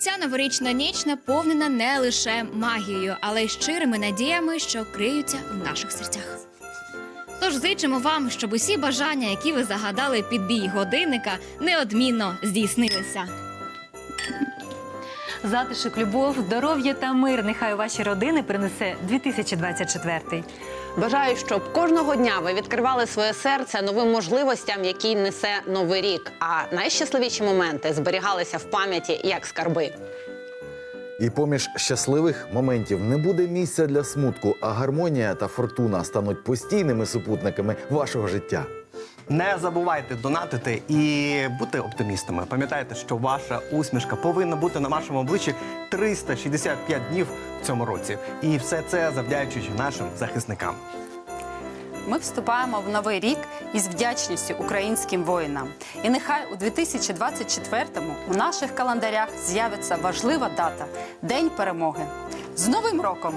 Ця новорічна ніч наповнена не лише магією, але й щирими надіями, що криються в наших серцях. Тож зичимо вам, щоб усі бажання, які ви загадали під бій годинника, неодмінно здійснилися. Затишок, любов, здоров'я та мир. Нехай у ваші родини принесе 2024. Бажаю, щоб кожного дня ви відкривали своє серце новим можливостям, які несе новий рік. А найщасливіші моменти зберігалися в пам'яті як скарби. І поміж щасливих моментів не буде місця для смутку, а гармонія та фортуна стануть постійними супутниками вашого життя. Не забувайте донатити і бути оптимістами. Пам'ятайте, що ваша усмішка повинна бути на вашому обличчі 365 днів в цьому році. І все це завдячуючи нашим захисникам. Ми вступаємо в новий рік із вдячністю українським воїнам. І нехай у 2024-му у наших календарях з'явиться важлива дата День перемоги. З Новим роком!